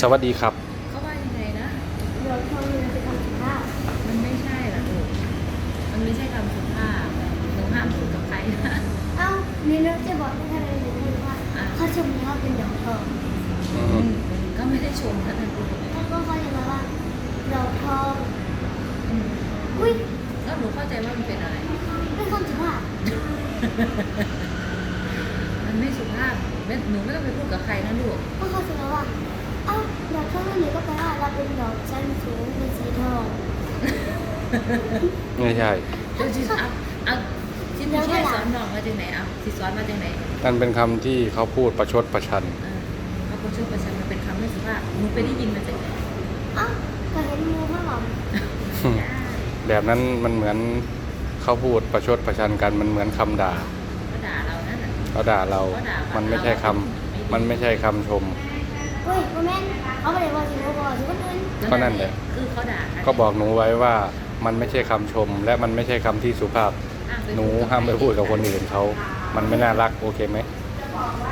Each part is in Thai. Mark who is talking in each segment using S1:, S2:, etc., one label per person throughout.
S1: สวัสดีครับ
S2: เขาว่ายังไงนะ
S3: เดี๋ยวทำเงินจะทำสินค้า
S2: มันไม่ใช่หรอกลูกมันไม่ใช่คำสุภาพหนูห้ามพูดกับใครนะ
S3: เอ้านี่เราจะบอกให้ทนายหนูรู้ว่า
S2: อะ
S3: เขาชมว่าเป็นดอกทอง
S1: อืม
S2: ก็ไม่ได้ชมนะท่านผู้ชม
S3: แล้วก็เขาจะมาว่าดอกทอง
S2: อืม
S3: อุ้ย
S2: แล้วหนูเข้าใจว่ามันเป็นอะไร
S3: เป็นคำสุภาพ
S2: มันไม่สุภาพไม่หนูไม่ต้องไปพูดกับใครนะลูก
S3: ก็เขาจะมาว่าเอ้าดอกทองนั่นหนูก็แปลว่าเราเป็นดอกชั้นสูงเป็นสีทอง
S1: ไม่ใช่
S2: เดี๋ยวจิเอาเอาจิพี่แค่สอนน้องมาจากไหนเอาสิสอนมาจากไหน
S1: นั่นเป็นคำที่เขาพูดประชดประชัน
S2: เออเขาก็ช่วยประชันมันเป็นคำไม่สุภาพหนูไปได้ยินมาจากไหน
S3: เอ้าก็เห็นงูข้างหลัง
S1: แบบนั้นมันเหมือนเขาพูดประชดประชันกันมันเหมือนคำด่า
S2: ก็ด่าเรานั่นน่ะ
S1: เขาด่าเรา
S2: เขาด่าเรามั
S1: มันไม่ใช่คำมันไม่ใช่คำชม
S3: เฮ้ยพ่อแม่นเขาไม่ได้บอกสิเขาบอกสิคนอื่น
S1: ก็นั่นแหละ
S2: คือเขาด่า
S1: ก็บอกหนูไว้ว่ามันไม่ใช่คำชม และมันไม่ใช่คำที่สุภาพ
S2: ไป
S1: หนูห้ามไปพูดกับคนอื่นเขา มันไม่น่ารักโอเคไหม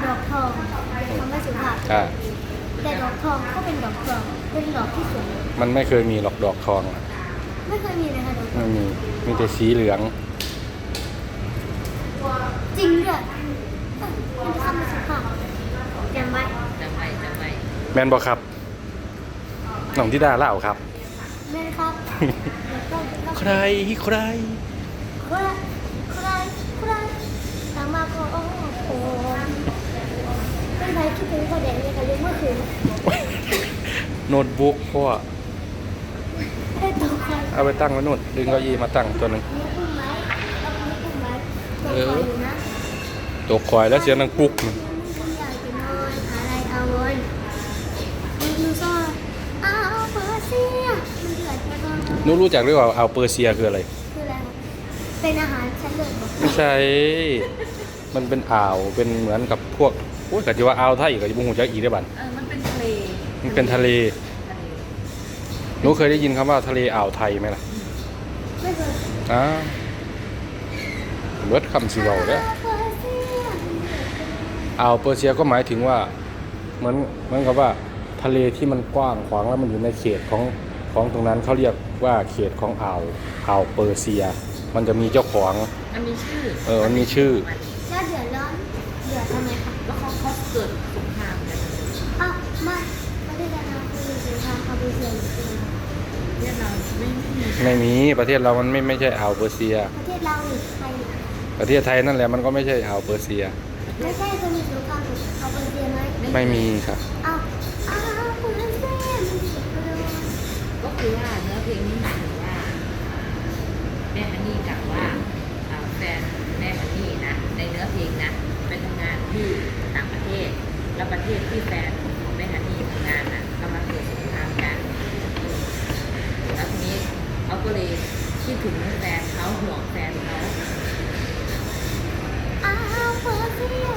S3: ดอกทองคำว่าสุภาพ
S1: อ่า
S3: แต่ดอกทองก็เป็นดอกทองเป็นดอกที่สวย
S1: มันไม่เคยมีหรอกดอกทองอะ
S3: ไม่เคยมีเลยค่ะดอกทอ
S1: ไม่
S3: ง
S1: มี มีแต่สีเหลือง
S3: จริงด้วยเอ้ยเป็นคำว่าสุภาพจำไว้
S2: จำไว้จำไว้
S1: แมนบอกครับน้องที่ดาเล่าครับ
S3: แม่ครับดอกทองเป็น
S1: ใครใคร
S3: ใครใครใครตามมาก็โอ้โหเป็นใครคิดถึงเขาแดงเลยค่ะยังเมื่อคืน
S1: โน้ตบุ๊กพ่อ
S3: ได้ตกใจ
S1: เอาไปตั้งไว้นู่นดึงเก้าอี้มาตั้งตัวหนึ่ง
S3: มีอุ้มไหมเรามีอุ้มไหมตก
S1: เอ
S3: ใจ
S1: อ
S3: อยู่นะ
S1: ตกคอยแล้วเสียงดังปุ๊กหนึ่ง หนูรู้จักหรือเปล่าเอาเปอร์เซียคืออะไร
S3: คืออะไรครับเป็นอาหารชั้นเลิศบอก
S1: ไม่ใช่ มันเป็นอ่าว เป็นเหมือนกับพวกโอ้ยกะจิว่าอ่าวไทยกับจิบุงหูจักอีได้บัน
S2: เออมันเป็นทะเล
S1: มันเป็นทะเล
S2: ทะเล
S1: หนูเคยได้ยินคำว่าทะเลอ่าวไทยไหมล่ะ
S3: ไม่เคย
S1: อ้าวเบิร์ดคำสิเวาแล้ว
S3: เปอร์เซีย
S1: อ่าวเปอร์เซียก็หมายถึงว่าเหมือนเหมือนกับว่าทะเลที่มันกว้างขวางแล้วมันอยู่ในเขตของของตรงนั้นเขาเรียก ว่าเขตของอ่าวอ่าวเปอร์เซีย มันจะมีเจ้าของ
S2: มันมีชื่อ
S1: เออมันมีชื่อ
S3: แล้วเดือดร้อนเดือดทำไมคะ
S2: แล้วเขาเขาเกิดสงครามกัน
S3: อ้าวไม่ประเทศเราคือสงครามคาบูเซียหรือเป็นอะไร
S2: เวียดนามไม่ไม่มี
S1: ไม่มีประเทศเรามันไม่ไม่ใช่อ่าวเปอร์เซีย
S3: ประเทศเราหรือไทย
S1: ประเทศไทยนั่นแหละมันก็ไม่ใช่อ่าวเปอร์เซีย
S3: ไม่ใช่เคยมีสงครามกับคาบูเซียไหม
S1: ไม่มีครับ
S3: อ้าวอ้าวเปอร์เซียมันเดือดร้อน
S2: ก็คือว่าเนื้อเพลงนี้หมายถึงว่า แม่ฮันนี่กล่าวว่าอ่าแฟนแม่ฮันนี่นะ ในเนื้อเพลงนะไปทำงานที่ต่างประเทศ แล้วประเทศที่แฟนของแม่ฮันนี่ทำงานน่ะกำลังเกิดสงครามกันแล้วทีนี้เขาก็เลยคิดถึงแฟนเขาห่วงแฟนเขา
S3: อ้าวเปอร์เซีย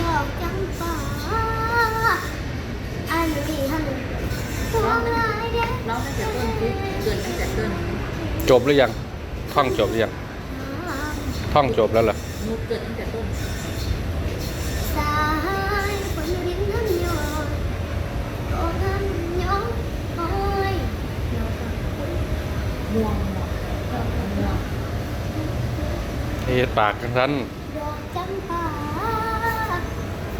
S3: ดอกจำปาอันนี้ท่านพวงลายแดง
S2: ร้องตั้งแต่ต้นปุ๊บเกินตั้งแต่ต้น
S1: จบหรือยังท่องจบหรือยังท่องจบแล้วเหรอ
S2: นุกเกิดตั้งแต่ต้น ม่วงม่วงม่วง
S1: เฮ็ดปากกันทัน
S3: ดอกจำปา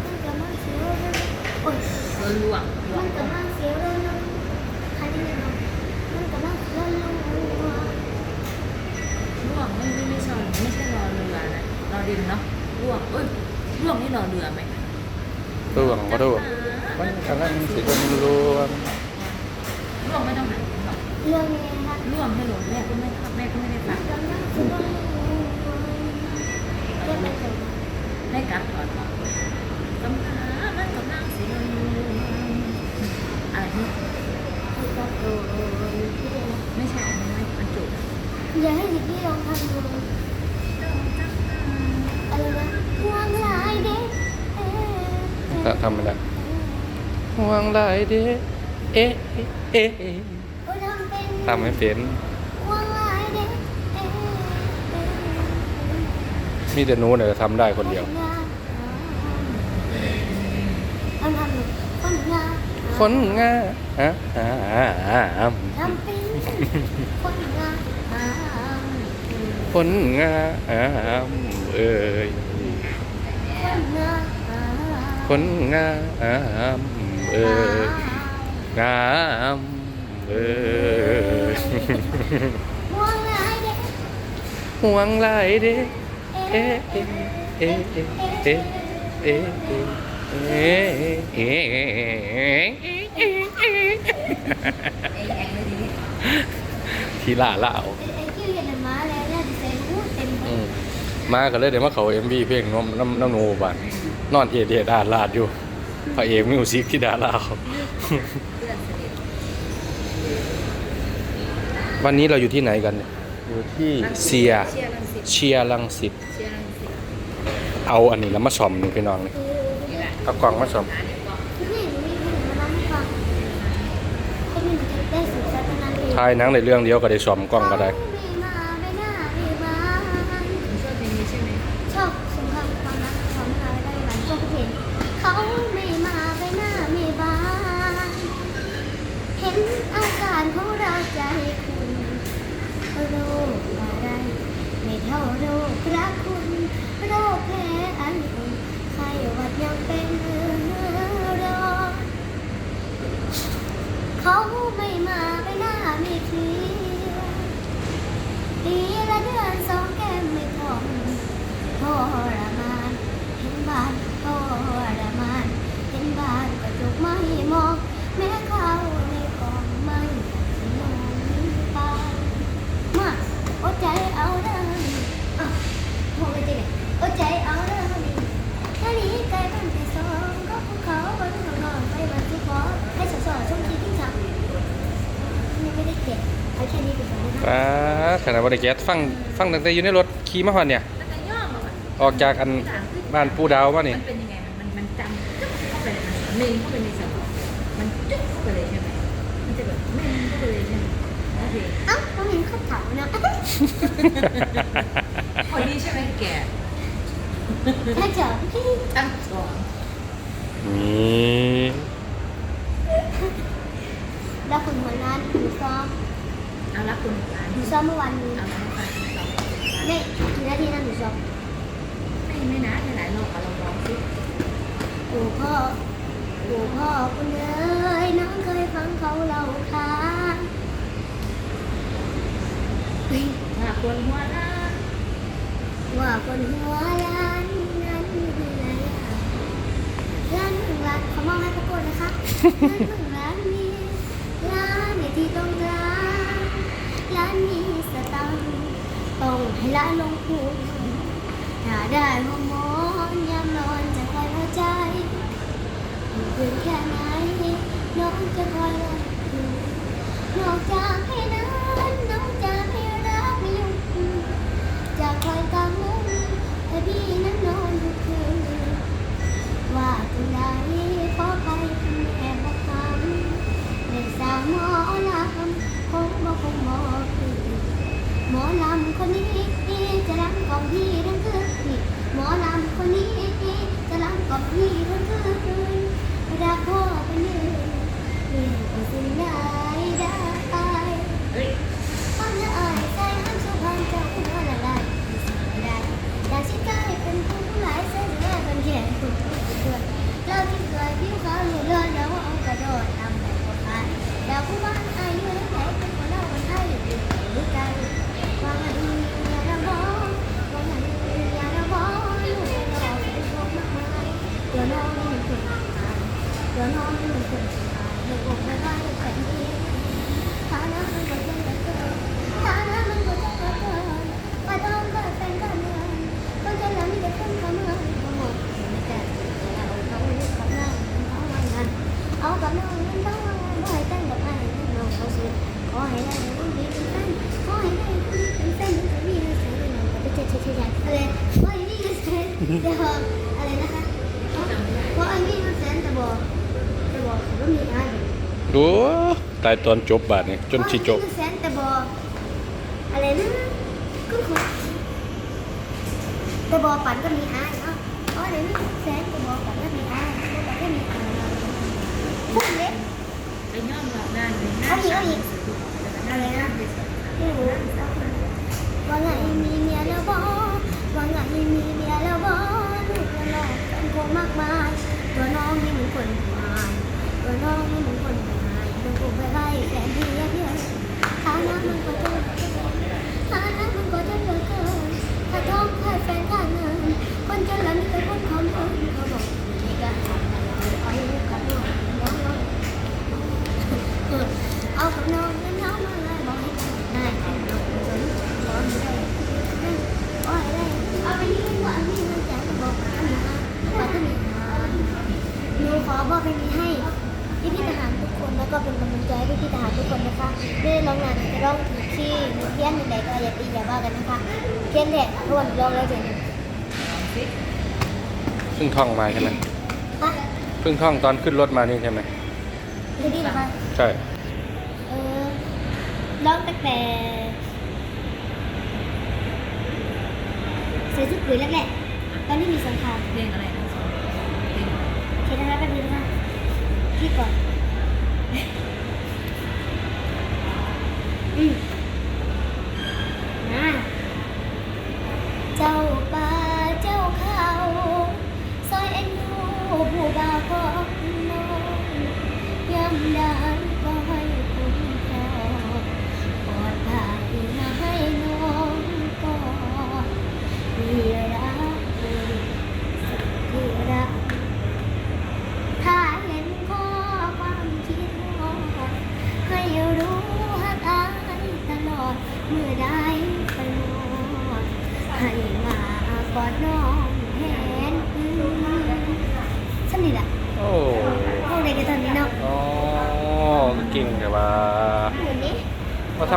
S3: มันกำลังเสียวเลยโอ้ย
S2: เออลวงลว
S3: มันกำลังเสียวเลยคันนี้เนไหมมันกำลังเสียวเลย
S2: ลวงไม่ไม่ไม่ใช่ไม่ใช่รอเรือนะรอดินเนาะลวงเอ้ยลวงนี่รอเรือไหม
S1: ร่วงก็ร่วงมันกำลังสิโดนรวง
S2: ลวงไม่ต้องหัน
S3: เรื่องนี้
S2: วงให้หลงแม่ก็ไม่แม่ก็ไม่ได้ฟัง
S3: กำลังเสียวเลยเรื่องอะไรกัน
S2: ให้กลับก่อนบอกกำลังมันกำลังเสียงอะไรนี่
S3: อกับโดยที่เดียวนะ
S2: ไม่ใช่อันนี้ไม่อันจุด
S3: อย่าให้ดิกี้ลองทำดูอะไรนะห่วงหลายเด็กเอ๊ะ
S1: ถ้าทำไม่ได้ห่วงหลายเด้เอ๊ะเอ๊ะเอ๊ะ
S3: ทำ
S1: ให้เป็นมีแต่นู้นเนี่ยทำได้คนเดียว
S3: คนงาอ่
S1: คนงาอ่
S3: เอ้
S1: ย
S3: คนงาม
S1: เอองาม
S3: ห่วงหลายเด้
S1: ห่วงหลายเด้เอเอเอเอเอเอเอ๊ะเอ๊ะเอ๊ะ
S2: เอ๊ะที
S1: ล่าล่าเอา
S3: มา
S1: ก็เลยเดี๋ยวมาเขาเอ็มบีเพลงน้ำน้ำน้ำโนบันนอนเอเดดาลาดอยู่พระเอกมิวสิกที่ดาลา
S2: ว
S1: วันนี้เราอยู่ที่ไหนกันเนี่ยอยู่ที่เซีย
S2: เชียร์รังสิต
S1: เชียร์ลังสิต
S2: เชียร์รังสิต
S1: เอาอันนี้แล้วมาสอมนี่พี่น้องนี่
S3: คือ
S2: นี่แหละ
S1: เอากล่องมาสอม
S2: หาเด็กกล่อง
S3: ที่นี่มีเพลงมาเล่าให้ฟังก็มีจะได้สื่อสารนานเอง
S1: ทายหนังในเรื่องเดียวก็ได้สอมกล้องก็ได้
S3: มีมาไม่น่ามีมา
S2: คุณชอบเพลงนี้ใช่ไหม
S3: ชอบสงครามความรักความหายได้หวันก็เห็นเขาไม่มาไม่น่ามีบ้านเห็นอาการของเราใจคุณ โรคอะไรไม่เท่าโรครักคุณ โรคแพ้อันอุ่นไข้หวัดยังเป็นเรอเขาไม่มาไม่น่ามีเทียปีละเดือนสองแก้มไม่ทอทรมานเห็นบ้านทรมานเห็นบ้านกระจกไม่มอง ช่วงที่ที่สามยังไม่ได้เก็บเอาแค่นี้ไปก่อนนะคะ
S1: ป้าขนาดบริแกสฟังฟังตั้งแต่อยู่ในรถขี่มาหอนเนี่ย
S2: มันจะย่อมาแบบ
S1: ออกจากอันบ้านปูดาวมานี่
S2: มันเป็นยังไง มันมันจำจุ๊บเข้าไปเลยมันเมนเข้าไปในสมองมันจุ๊บเข้าไปเลยใช่ไหมมันจะแบบเมนเข้าไปเลยใช่ไหมโอเค
S3: เอ้าต้องเห็นข้าวถังนะ
S2: คนนี้ใช่ไหมแก
S3: ถ้าเจอพี่
S2: ตั้งสอง
S1: นี่
S3: แล้วคุณหัวนั้นหนูซ้อม
S2: เอาละคุณอ่าน
S3: หนูซ้อมเมื่อวันนี้
S2: เอาละฟังสอง
S3: นี่กี่นาทีนะหนูซ้อม
S2: ไม่ไม่นะหลายรอบเอาลองลองสิ
S3: โอ้พ่อโอ้พ่อคุณเอ้ยน้องเคยฟังเขาเล่าค้านเฮ้ย
S2: ถ้าคนหัวละ
S3: ว่าคนหัวล้านนั้นคืออะไรอะ ร้านหนึ่งร้านเขามองให้ประกวดนะคะร้านหนึ่งร้านนี้ร้านในที่ตรงกลางร้านมีสตังค์ต้องให้ร้านลงทุนถ้าได้หัวหมอนยามนอนจะคอยเข้าใจอยู่เพียงแค่ไหนน้องจะคอยรักอยู่นอกจากให้นั้นน้องจะให้รักอยู่งจะคอยกังวลแต่พี่นั้นนอนทุกคืน ว่าจะได้ขอไปคุณแม่บอกคำในสาวหมอลำคงบอกคงบอกคือหมอลำคนนี้จะรักองพี่ทั้งคืนหมอลำคนนี้จะรักองพี่ทั้งคืนรักพ่อเป็นยืนนี่เป็นสิ่งใดได้
S2: เฮ้ย
S3: ความละอายใจห้ามสุพรรณเจ้าคุณว่าละลายไม่ได้อยากชิดใกล้เป็นผู้หลายเส้นแย่เป็นแค่คุณเพื่อน 掉进了冰河里了，然后。 ตายตอ
S1: นจบบาทนี่จนชิจบ
S3: แสนแต่บออะไรนะก็คือแต่บอปันก็มีอายเนาะอ๋อเดี๋ยวนี้แสนแต่บอปันก็มีอายแต่ก็มีอายพุ่งเล็ก
S2: ไปย่อมรับงานเลยนะ
S3: เอามีอีก
S2: อะไรนะ
S3: ไม่รู้ว่าไงมีเมียแล้วบอว่าไงมีเมียแล้วบอลูกและหลอกกันคงมากมาย ตัวน้องนี่เหมือนคนหายตัวน้องนี่เหมือนคนหายมันคงไปไล่แฟนที่ยับเยินฐานะมันก็จะฐานะมันก็จะเหลือเกินถ้าท้องขาดแฟนขาดเงิน คนจนแล้วมีแต่คนเขาเมินเขาบอกไม่กล้าทำอะไรเอาลูกกับน้องน้องน้อง เอากับน้องนั้นน้องมาเลยบอกให้นายให้น้องสนขอให้ได้นั่นขอให้ได้เอาไปนี่ดีกว่าพี่มันจะบอกว่ามีฮะว่าถ้ามีฮะหนูขอบอกเพลงนี้ให้พี่พี่ทหารทุกคนแล้วก็เป็นกำลังใจให้พี่พี่ทหารทุกคนนะคะไม่ได้ร้องนานจะร้องถูกที่หนูเพี้ยนใดๆก็อย่าตีอย่าว่ากันนะคะเพี้ยน แท้ทุกคนร้องแล้วเจ๋ง
S1: เพิ่งท่องมาใช่ไหม
S3: ปะ
S1: เพิ่งท่องตอนขึ้นรถมานี่ใช่ไหม
S3: ดูดีเหรอคะ
S1: ใช่
S3: เออร้องตั้งแต่ใส่ชุดปุ๋ยแรกๆตอนนี้มีสงคราม
S2: เพลงอะไรนะเพลง
S3: เขียนนะคะแป๊บนึงนะคะพี่ก่อนอืม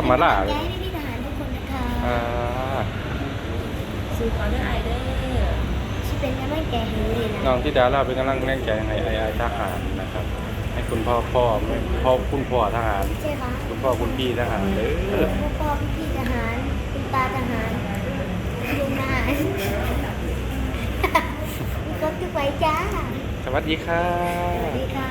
S1: ว่าธรรมดา
S3: ขอเป็นกำลังใจให้พี่ทหารทุกคนนะคะ
S1: อ่า
S2: สู้เขาได้เด้อ
S3: ที่เป็นกำลังใจให้เลยนะ
S1: น้องที่ดาราเป็นกำลังแรงใจให้ไอ้ไอ้ทหารนะครับ ให้คุณพ่อพ่อแม่พ่อคุณพ่อทหาร
S3: ใช่ปะ
S1: คุณพ่อคุณพี่ทหารเด้อ
S3: คุณพ่อพี่ทหารคุณตาทหารลุงทหารก็ทุกไว้จ้า
S1: สวัสดีค่ะ
S3: สวัสดีค่ะ